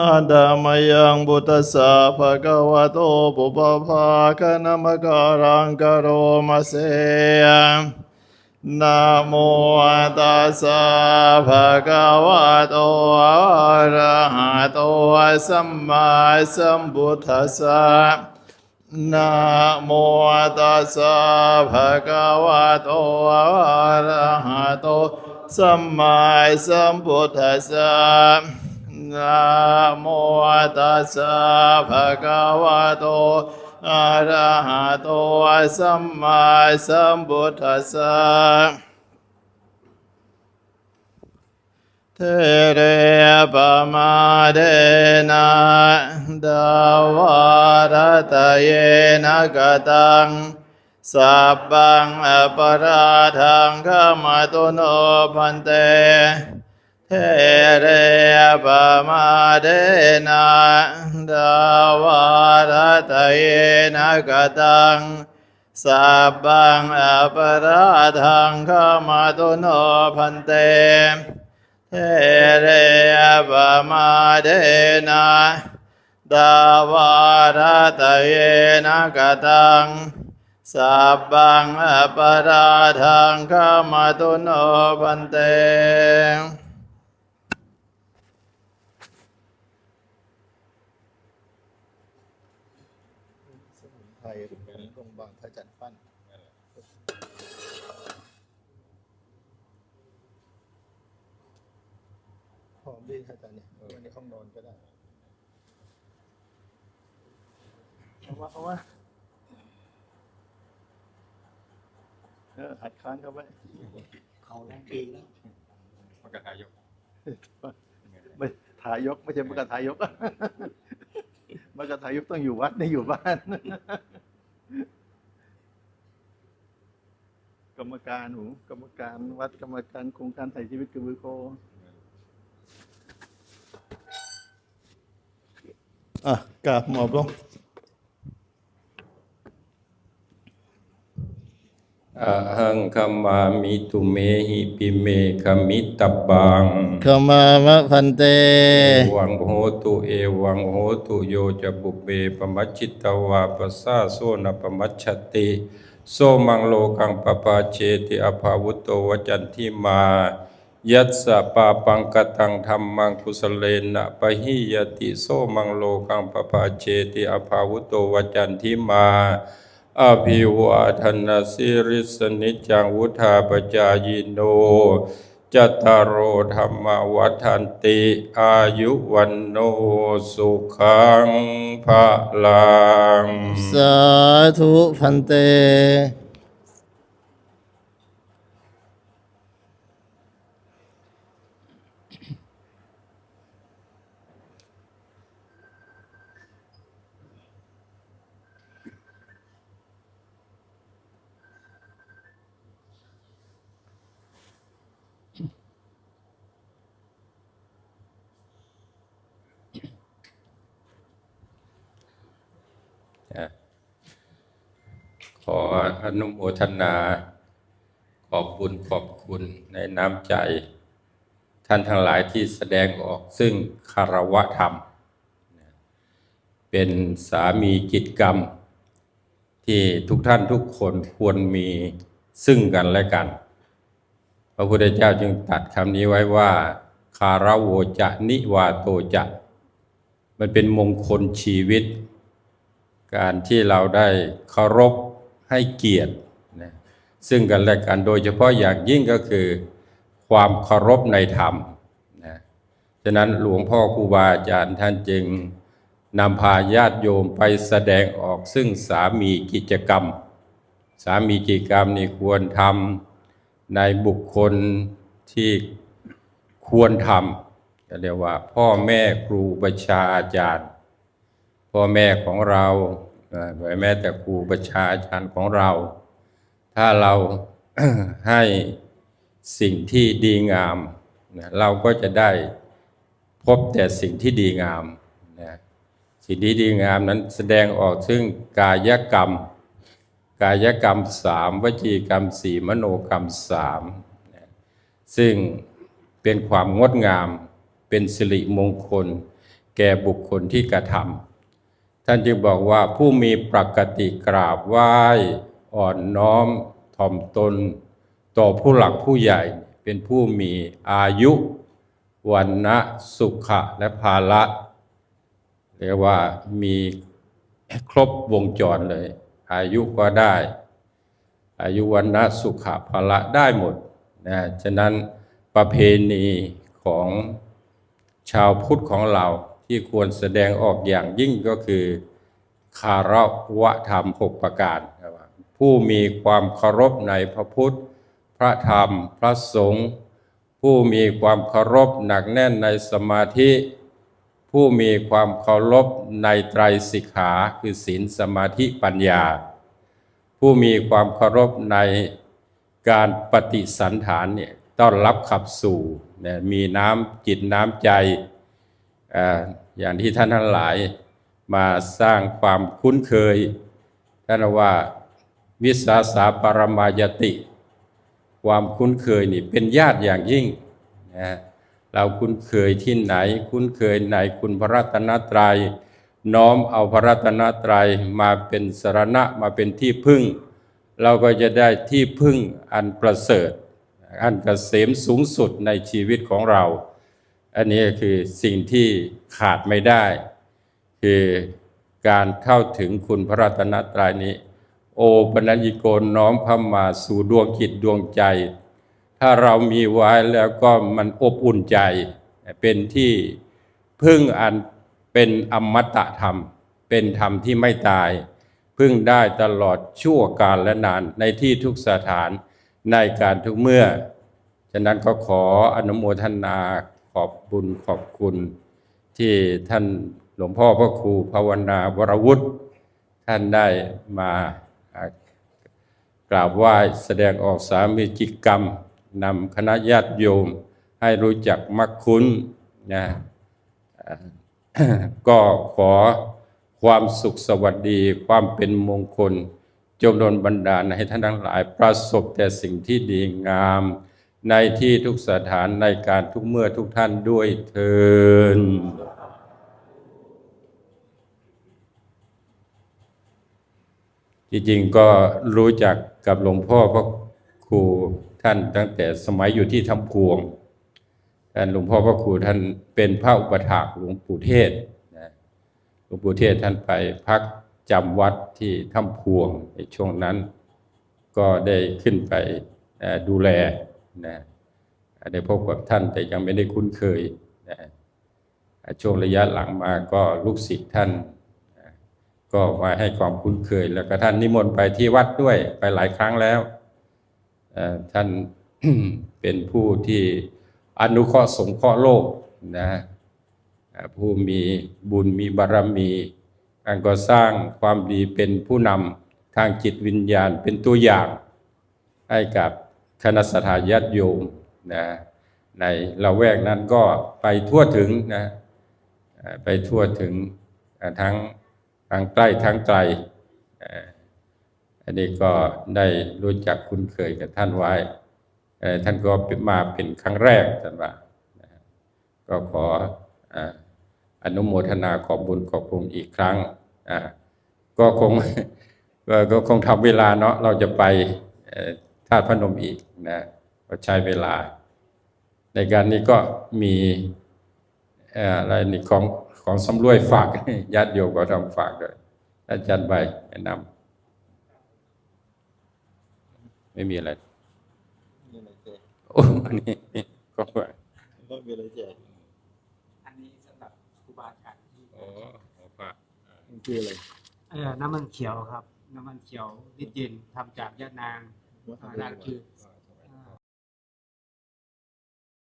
อาดามยังบุตสสะภะคะวะโตปุปภาคณมการังกโรมาเสยนะโมตัสสะภะคะวะโตอะระหะโตสัมมาสัมพุทธัสสะนะโมตัสสะภะคะวะโตอะระหะโตสัมมาสัมพุทธัสสะ นะโมตัสสะภะคะวะโตอะระหะโตสัมมาสัมพุทธัสสะเทเรปมาเดนะดาวารตเยนะกตังสัพพังอปราทังขมาตุโนพันเต เทเรปมาเดนะดาวารตะเยนะกตังสัพพังอปราทังขมาตุโนพันเตเทเรปมาเดนะดาวารตะเยนะกตังสัพพังอปราทังขมาตุโนพันเต สมุนไพรของโรงพยาบาลพระจันทร์ปั้นหอมดีครับอาจารย์เนี่ยไว้ในห้องนอนก็ได้เอาวะเอาวะเออหัดค้างเข้าไปเขาแรงปีแล้วมกรายกไม่ทายกไม่ใช่มกทายกมกทายกต้องอยู่วัดไม่อยู่บ้าน รรมการหนูกรรมการวัดกรรมการโครงการไถ่ชีวิตกระบือโคอะกราบหมอบลงอะหังคัมมามิตุเมหิปิเมคมิตตบังขมามะพันเต เอวังโหตุเอวังโหตุโยจะบุเบปมัจจิตตวาปสาโซนปมัชชติ โซมังโลกังปปาเชติอภาวุโตวจันทิมา ยัตสะปาปังกตังธรรมังกุสเลนะปะหิยติโซมังโลกังปปาเชติอภาวุโตวจันทิมาอภิวาทนาสิริสนิจจังวุธาปจายโน จตตารโอธรรมวัฏันติอายุวันโนสุขังภะลัง สาธุพันเต ขออนุโมทนา ขอบคุณขอบคุณในน้ำใจ ท่านทั้งหลายที่แสดงออกซึ่งคารวะธรรม เป็นสามีกิจกรรม ที่ทุกท่านทุกคนควรมีซึ่งกันและกัน พระพุทธเจ้าจึงตัดคำนี้ไว้ว่าคารโวจะนิวาโตจะ มันเป็นมงคลชีวิต การที่เราได้เคารพให้เกียรตินะซึ่งกันและกันโดยเฉพาะอย่างยิ่งก็คือความเคารพในธรรมนะฉะนั้นหลวงพ่อครูบาอาจารย์ท่านจึงนำพาญาติโยมไปแสดงออกซึ่งสามีกิจกรรม สามีกิจกรรมนี่ควรทำในบุคคลที่ควรทำจะเรียกว่าพ่อแม่ครูประชาอาจารย์ พ่อแม่ของเราเอ่อแม้แต่ครูประชาอาจารย์ของเรา ถ้าเราให้สิ่งที่ดีงามนะเราก็จะได้พบแต่สิ่งที่ดีงามนะสิ่งที่ดีงามนั้นแสดงออกซึ่งกายกรรม กายกรรมสามวจีกรรมสี่มโนกรรมสามนะซึ่งเป็นความงดงามเป็นสิริมงคล แก่บุคคลที่กระทำ ท่านจึงบอกว่าผู้มีปกติกราบไหว้อ่อนน้อมถ่อมตน ต่อผู้หลักผู้ใหญ่เป็นผู้มีอายุวันนะสุขะและภาละเรียกว่ามีครบวงจรเลย อายุก็ได้ อายุวันนะสุขะภาละได้หมดนะฉะนั้นประเพณีของชาวพุทธของเรา ที่ควรแสดงออกอย่างยิ่งก็คือคารวะธรรมหกประการ ผู้มีความเคารพในพระพุทธ พระธรรม พระสงฆ์ ผู้มีความเคารพหนักแน่นในสมาธิ ผู้มีความเคารพในไตรสิกขาคือศีลสมาธิปัญญา ผู้มีความเคารพในการปฏิสันฐานเนี่ยต้อนรับขับสู่เนี่ยมีน้ำจิตน้ำใจ อย่างที่ท่านทั้งหลายมาสร้างความคุ้นเคย ท่านว่าวิสาสาปรมายติ ความคุ้นเคยนี่เป็นญาติอย่างยิ่งนะเราคุ้นเคยที่ไหน คุ้นเคยในคุณพระรัตนตรัย น้อมเอาพระรัตนตรัยมาเป็นสรณะมาเป็นที่พึ่ง เราก็จะได้ที่พึ่งอันประเสริฐ อันเกษมสูงสุดในชีวิตของเรา อันนี้คือสิ่งที่ขาดไม่ได้ คือการเข้าถึงคุณพระรัตนตรัยนี้ โอปัญญิโกนน้อมเข้ามาสู่ดวงจิตดวงใจ ถ้าเรามีไว้แล้วก็มันอบอุ่นใจ เป็นที่พึ่งอันเป็นอมตะธรรม เป็นธรรมที่ไม่ตาย พึ่งได้ตลอดชั่วกาลและนานในที่ทุกสถานในการทุกเมื่อ ฉะนั้นก็ขออนุโมทนา อบบุญขอบคุณ ที่ท่านหลวงพ่อพระครูภาวนาวรวุฒิท่านได้มากราบไหว้แสดงออกสามีจิกรรมนำคณะญาติโยม ให้รู้จักมักคุ้นนะก็ขอความสุขสวัสดีความเป็นมงคลจงโดนบันดาลให้ท่านทั้งหลายประสบแต่สิ่งที่ดีงาม ในที่ทุกสถานในการทุกเมื่อทุกท่านด้วยเทินจริงๆก็รู้จักกับหลวงพ่อพระครูท่านตั้งแต่สมัยอยู่ที่ทำพวงท่านหลวงพ่อพระครูท่านเป็นพระอุปถากหลวงปู่เทศหลวงปู่เทศท่านไปพักจำวัดที่ถ้ำพวงในช่วงนั้น ก็ได้ขึ้นไปดูแล นะได้พบกับท่านแต่ยังไม่ได้คุ้นเคยนะช่วงระยะหลังมาก็ลูกศิษย์ท่าน ก็มาให้ความคุ้นเคย แล้วก็ท่านนิมนต์ไปที่วัดด้วยไปหลายครั้งแล้ว ท่านเป็นผู้ที่อนุเคราะห์สงเคราะห์โลกนะผู้มีบุญมีบารมีการก็สร้างความดีเป็นผู้นำทางจิตวิญญาณเป็นตัวอย่างให้กับ คณะสถาญาติโยมนะในละแวกนั้นก็ไปทั่วถึงนะไปทั่วถึงทั้งทางใกล้ทางไกลอันนี้ก็ได้รู้จักคุ้นเคยกับท่านไว้ ท่านก็มาเป็นครั้งแรกท่านว่านะก็ขออนุโมทนาขอบบุญขอบคุณอีกครั้ง ก็คงก็คงทำเวลาเนาะเราจะไป ธาตุพนมอีกนะก็ใช้เวลา ในการนี้ก็มีเอ่ออะไรนี่ของของสำรวยฝากญาติโยมก็ทำฝากด้วยอาจารย์ใบแนะนำไม่มีอะไรนี่อะไรเจ๊โอ้อันนี้ก็ว่าก็มีอะไรเจ๊อันนี้สำหรับครูบาอาจารย์ที่โอ้ฝากมันคืออะไรเออน้ำมันเขียวครับ น้ำมันเขียวดิบเย็นทำจากยะนาง ว่าทำอ่าคือว